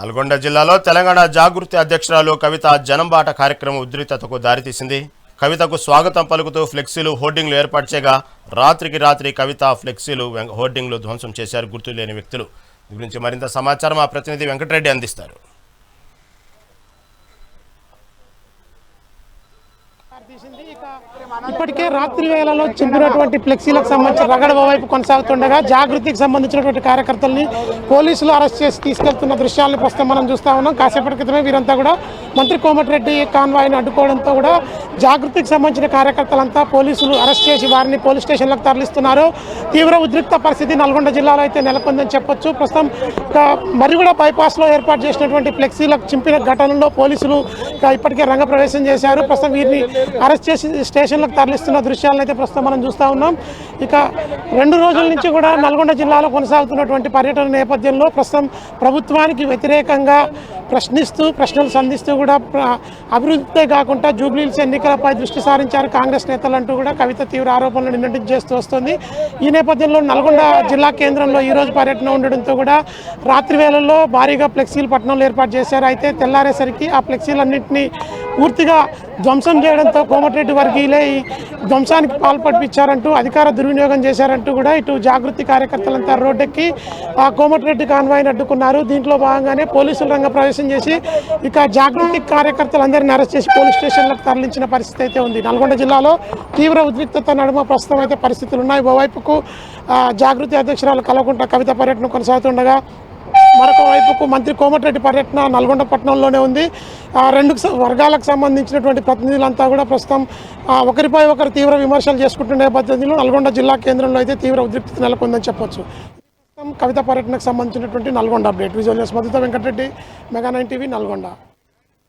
నల్గొండ జిల్లాలో తెలంగాణ జాగృతి అధ్యక్షురాలు కవిత జనంబాట కార్యక్రమం ఉద్రిక్తతకు దారితీసింది. కవితకు స్వాగతం పలుకుతూ ఫ్లెక్సీలు హోర్డింగ్లు ఏర్పాటు చేయగా రాత్రికి రాత్రి కవిత ఫ్లెక్సీలు హోర్డింగ్లు ధ్వంసం చేశారు. గుర్తు లేని వ్యక్తులు. దీని గురించి మరింత సమాచారం మా ప్రతినిధి వెంకటరెడ్డి అందిస్తారు. ఇప్పటికే రాత్రి వేళలో చింపినటువంటి ఫ్లెక్సీలకు సంబంధించిన రగడ వైపు కొనసాగుతుండగా జాగృతికి సంబంధించినటువంటి కార్యకర్తల్ని పోలీసులు అరెస్ట్ చేసి తీసుకెళ్తున్న దృశ్యాలను ప్రస్తుతం మనం చూస్తూ ఉన్నాం. కాసేపటి క్రితమే వీరంతా కూడా మంత్రి కోమటిరెడ్డి కాన్వాయ్ని అడ్డుకోవడంతో కూడా జాగృతికి సంబంధించిన కార్యకర్తలంతా పోలీసులు అరెస్ట్ చేసి వారిని పోలీస్ స్టేషన్లకు తరలిస్తున్నారు. తీవ్ర ఉద్రిక్త పరిస్థితి నల్గొండ జిల్లాలో అయితే నెలకొందని చెప్పొచ్చు. ప్రస్తుతం మరి మరిగూడ బైపాస్లో ఏర్పాటు చేసినటువంటి ఫ్లెక్సీలకు చింపిన ఘటనలో పోలీసులు ఇప్పటికే రంగప్రవేశం చేశారు. ప్రస్తుతం వీరిని అరెస్ట్ చేసి స్టేషన్లకు తరలిస్తున్న దృశ్యాలను అయితే ప్రస్తుతం మనం చూస్తూ ఉన్నాం. ఇక రెండు రోజుల నుంచి కూడా నల్గొండ జిల్లాలో కొనసాగుతున్నటువంటి పర్యటన నేపథ్యంలో ప్రస్తుతం ప్రభుత్వానికి వ్యతిరేకంగా ప్రశ్నిస్తూ ప్రశ్నలు సంధిస్తూ కూడా అభివృద్ధి కాకుండా జూబ్లీహిల్స్ ఎన్నికలపై దృష్టి సారించారు కాంగ్రెస్ నేతలంటూ కూడా కవిత తీవ్ర ఆరోపణలు నిన్నటి చేస్తూ వస్తుంది. ఈ నేపథ్యంలో నల్గొండ జిల్లా కేంద్రంలో ఈరోజు పర్యటన ఉండడంతో కూడా రాత్రి వేళల్లో భారీగా ఫ్లెక్సీలు పట్టణంలో ఏర్పాటు చేశారు. అయితే తెల్లారేసరికి ఆ ఫ్లెక్సీలన్నింటినీ పూర్తిగా ధ్వంసం చేయడంతో కోమటిరెడ్డి వర్గీయులే ఈ ధ్వంసానికి పాల్పడిపించారంటూ అధికార దుర్వినియోగం చేశారంటూ కూడా ఇటు జాగృతి కార్యకర్తలంతా రోడ్డెక్కి ఆ కోమటిరెడ్డి కాన్వాయ్ని అడ్డుకున్నారు దీంట్లో భాగంగానే పోలీసులు రంగ ప్రవేశం చేసి ఇక జాగృతి కార్యకర్తలందరినీ అరెస్ట్ చేసి పోలీస్ స్టేషన్లకు తరలించిన పరిస్థితి అయితే ఉంది. నల్గొండ జిల్లాలో తీవ్ర ఉద్రిక్తత నడుమ ప్రస్తుతం అయితే పరిస్థితులు ఉన్నాయి ఓవైపుకు జాగృతి అధ్యక్షురాలు కలవకుంట కవిత పర్యటన కొనసాగుతుండగా మరొక వైపుకు మంత్రి కోమటిరెడ్డి పర్యటన నల్గొండ పట్టణంలోనే ఉంది. ఆ రెండు వర్గాలకు సంబంధించినటువంటి ప్రతినిధులంతా కూడా ప్రస్తుతం ఆ, ఒకరిపై ఒకరు తీవ్ర విమర్శలు చేసుకుంటున్న నేపథ్యంలో నల్గొండ జిల్లా కేంద్రంలో అయితే తీవ్ర ఉద్రిక్తత నెలకొందని చెప్పొచ్చు. ప్రస్తుతం కవిత పర్యటనకు సంబంధించినటువంటి Nalgonda update. Visual మధుత Venkatreddy mega nine TV Nalgonda.